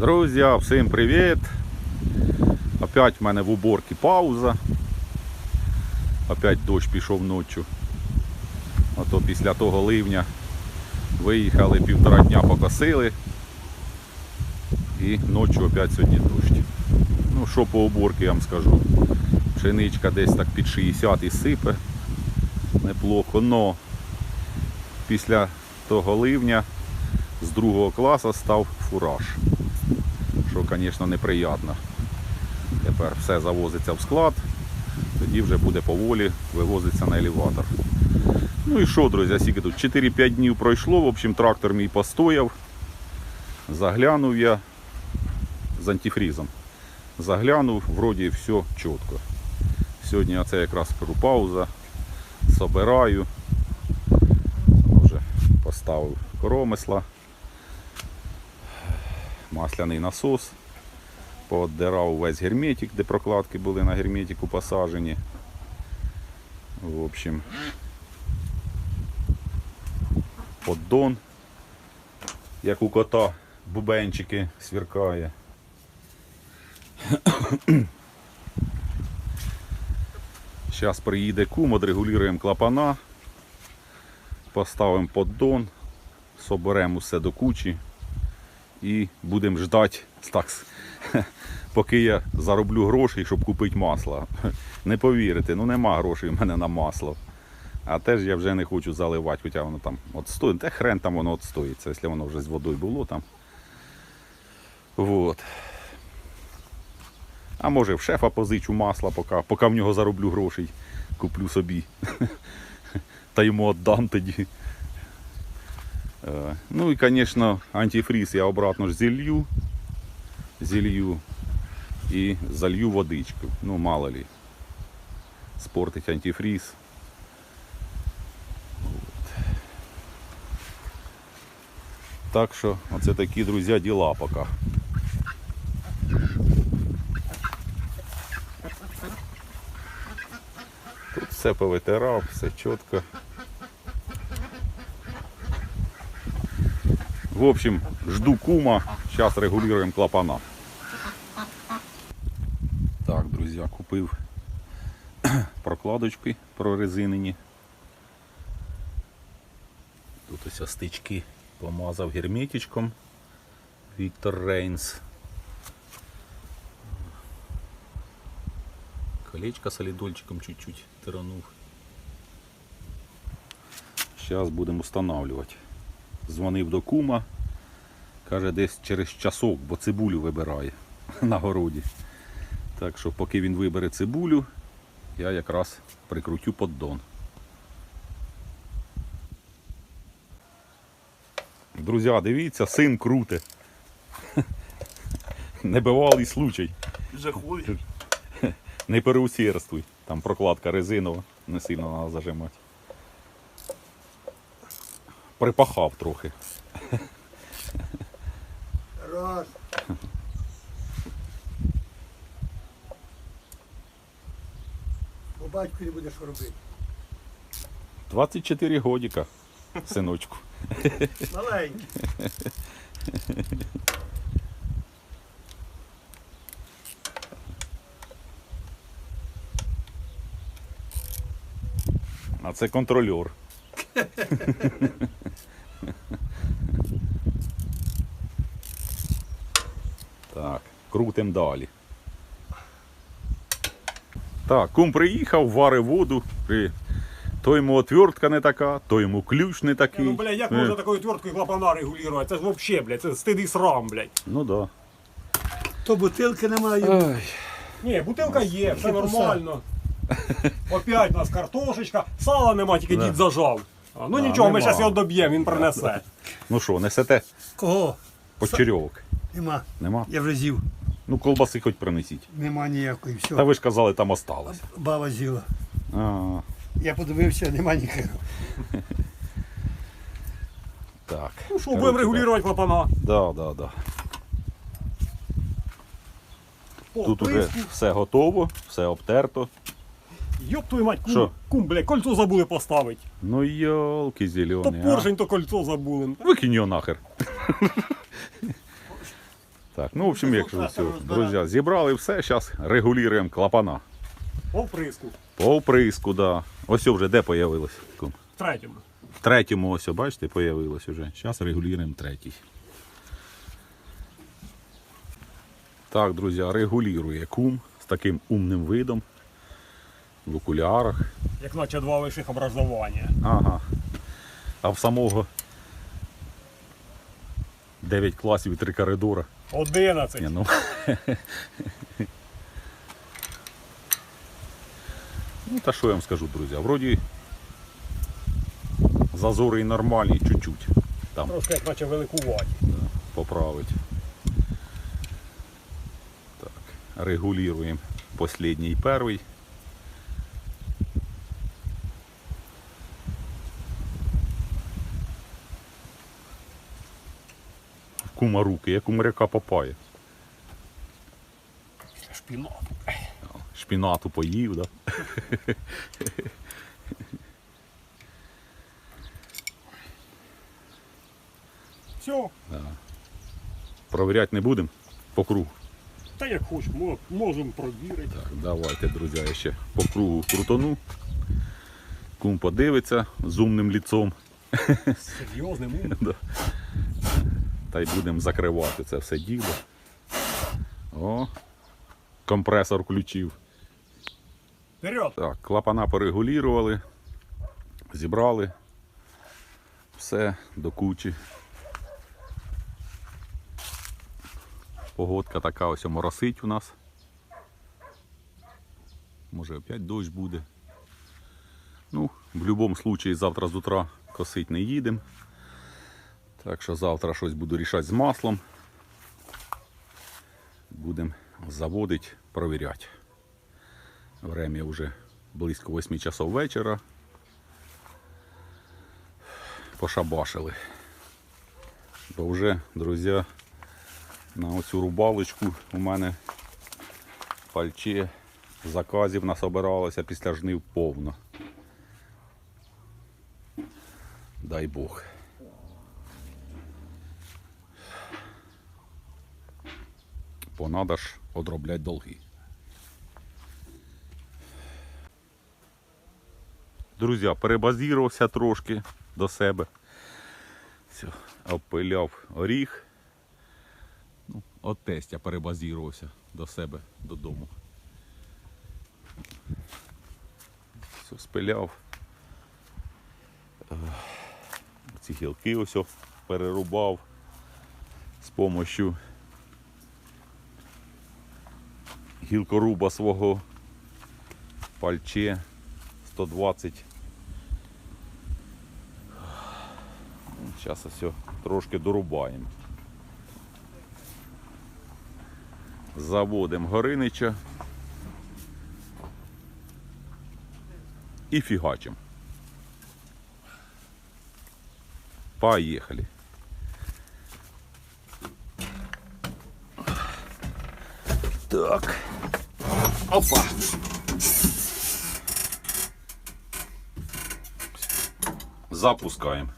Друзі, всім привіт! Опять в мене в уборці пауза. Опять дощ пішов ночі. Ото після того ливня виїхали півтора дня покосили. І ночі опять сьогодні дощ. Ну що по уборці я вам скажу. Пшеничка десь так під 60 і сипе. Неплохо, но після того ливня з другого класу став фураж. Звісно, неприємно. Тепер все завозиться в склад, тоді вже буде поволі вивозиться на елеватор. Ну і що, друзі, скільки тут 4-5 днів пройшло, в общем, трактор мій постояв. Заглянув я з антифрізом. Заглянув, вроді все чітко. Сьогодні оце якраз пауза, собираю. Вже поставив коромисла, масляний насос, пооддирав весь герметик, де прокладки були на герметику посажені. В общем, поддон, як у кота, бубенчики сверкає. Зараз приїде кум, одрегулюємо клапана, поставимо поддон, соберемо все до кучі і будемо ждати, так, поки я зароблю грошей, щоб купити масло. Не повірите, ну нема грошей в мене на масло. А теж я вже не хочу заливати, хоча воно там отстоїть. Та хрен там воно отстоїться, якщо воно вже з водою було там. Вот. А може в шефа позичу масла, поки, поки в нього зароблю грошей, куплю собі. Та йому віддам тоді. Е, Ну і, звісно, антифріз я обратно ж зілью. Зілью і залью водичку. Ну, мало ли. Спортить антифріз. От. Так що, оце такі, друзі, діла поки. Тут все повитирав, все чітко. В общем, жду кума. Сейчас регулируем клапана. Так, друзі, купив прокладочки прорезинені. Тут ось стички помазав герметичком. Віктор Рейнс. Колечко солідольчиком чуть-чуть тиранув. Зараз будемо встановлювати. Дзвонив до кума. Каже, десь через часок, бо цибулю вибирає на городі. Так що поки він вибере цибулю, я якраз прикрутю поддон. Друзі, дивіться, син круте. Небивалий случай. Жахливий. Не переусердствуй. Там прокладка резинова, не сильно треба зажимати. Припахав трохи. Раз. Бо батько не буде що робити. 24 годіка, синочку. Маленький. А це контрольор. Так, крутим далі. Так, кум приїхав, варив воду. При- То йому отвертка не така, то йому ключ не такий. Ну, бля, як Е, можна такою твердкою клапана регулювати? Це ж вообще, блядь, це стид і срам, блядь. Ну да. То бутилки немає. Ні, бутилка є, все нормально. Опять у нас картошечка, сала нема, тільки Да. дід зажав. А, ну нічого, ми нема. зараз його доб'ємо, він принесе. Ну що, несете Кого? почерьовок? Нема. Нема? Я вже з'їв. Ну, колбаси хоч принесіть. Нема ніякої. Та ви ж казали, там осталось. Баба з'їла. А, Я подивився, нема нікого. так. Ну що, будемо регулювати клапана. Да, да, да. По Тут уже все готово, все обтерто. Йоп твою мать, кум, Що? кум, блядь, кольцо забули поставити. Ну йолки То зелені. поршень, то кольцо забули. Викинь його нахер. Так, ну в общем, якщо все, друзі, зібрали все, зараз регулюємо клапана. По вприску. По вприску, да. Ось вже де появилось? Кум? В третьому. В третьому ось, бачите, появилось вже. Зараз регулюємо третій. Так, друзі, регулює кум з таким умним видом. В окулярах. Як наче два вищих образування. Ага. А в самого 9 класів і 3 коридора. Одинадцять. Ні, ну. ну, та що я вам скажу, друзі, вроді зазори і нормальні, чуть-чуть. Там Трошки як наче великуваті. поправить. Так, регулюємо последній і перший. В Кума руки, як у моряка попає. Шпінат. Шпінату поїв, да? Все. Провіряти не будемо по кругу. Та як хоч, можемо провірити. Так, давайте, друзі, я ще по кругу крутону. Кум подивиться з умним ліцом. Серйозним умом. Да. Та й будемо закривати це все діло. О, компресор включив. Вперед. Так, клапана порегулювали, зібрали все до кучі. Погодка така ось моросить у нас. Може опять дощ буде. Ну, в будь-якому випадку завтра з утра косить не їдемо. Так що завтра щось буду рішати з маслом. Будемо заводити, провіряти. Время вже близько 8 часов вечора. Пошабашили. Бо вже, друзі, на оцю рубалочку у мене пальче заказів насобиралося після жнив повно. Дай Бог. Понадо ж одроблять долги. Друзі, перебазірувався трошки до себе. Все, обпиляв оріг. Ну, от тестя перебазірувався до себе додому. Все, спиляв. Е, Ці гілки ось перерубав з помощю гілкоруба свого пальче 120. Зараз все трошки дорубаємо. Заводимо Горинича і фігачимо. Поїхали. Так. Опа. Запускаємо.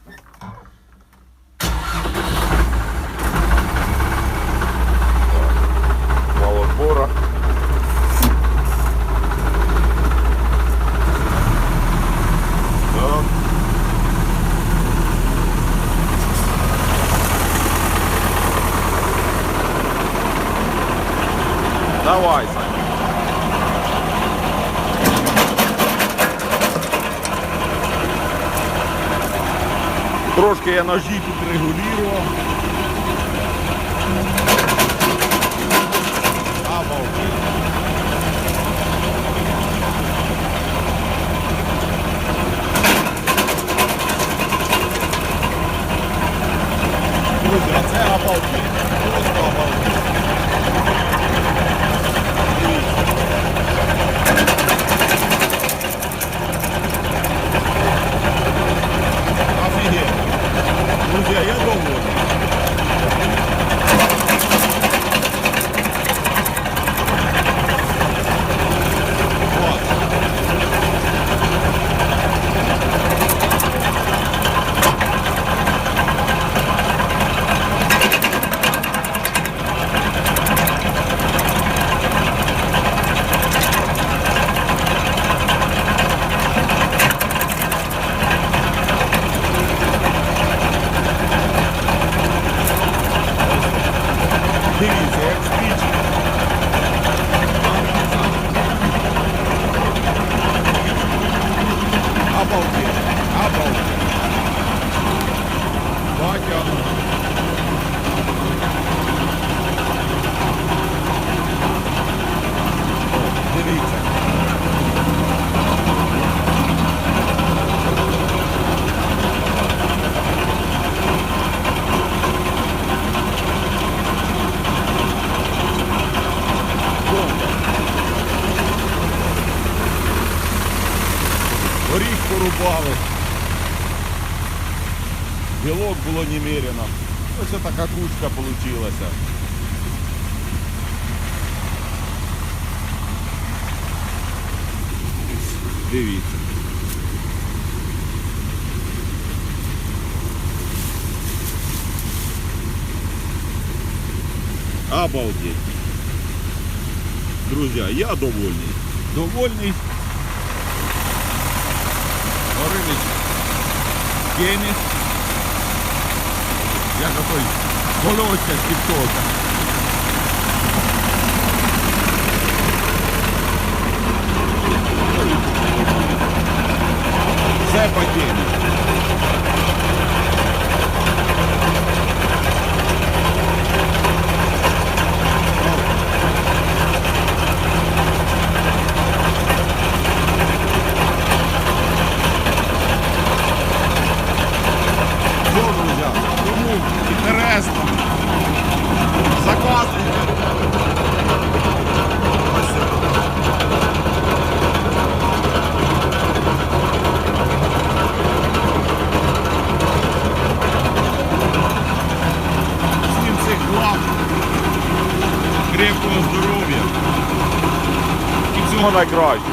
Горіх порубали. Білок було немерено. Ось така кучка получилася. Дивіться. Обалдеть. Друзья, я довольный. Довольный. Горинич Кеміс. Я такой волосся з тіктока. Все по темі. Здоров'я